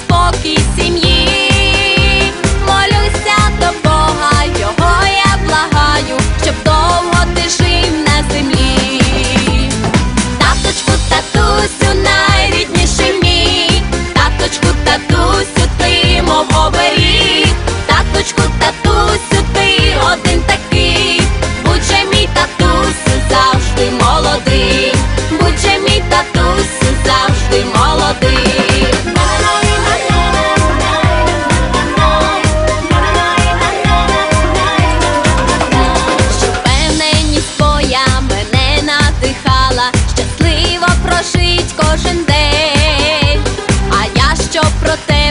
спокій сім'ї.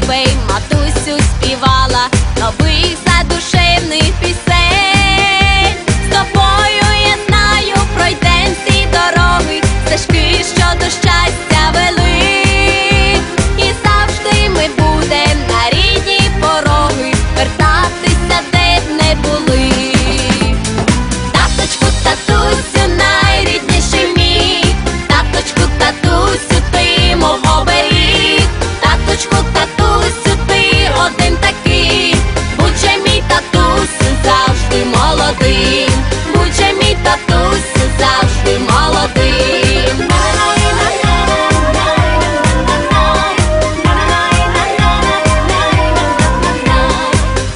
пісень матусю співала новий молодим, будь же завжди молодий,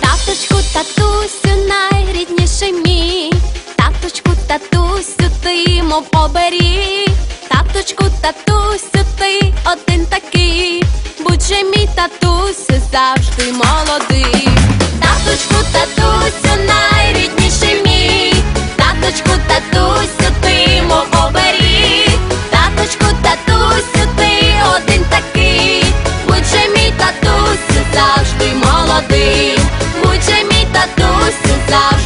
Таточку, татусю, найрідніший мій, таточку, татусю, ти, мов оберіг, татусю, ти один такий, будь мій татусю завжди молодим. Таточку Those two flowers.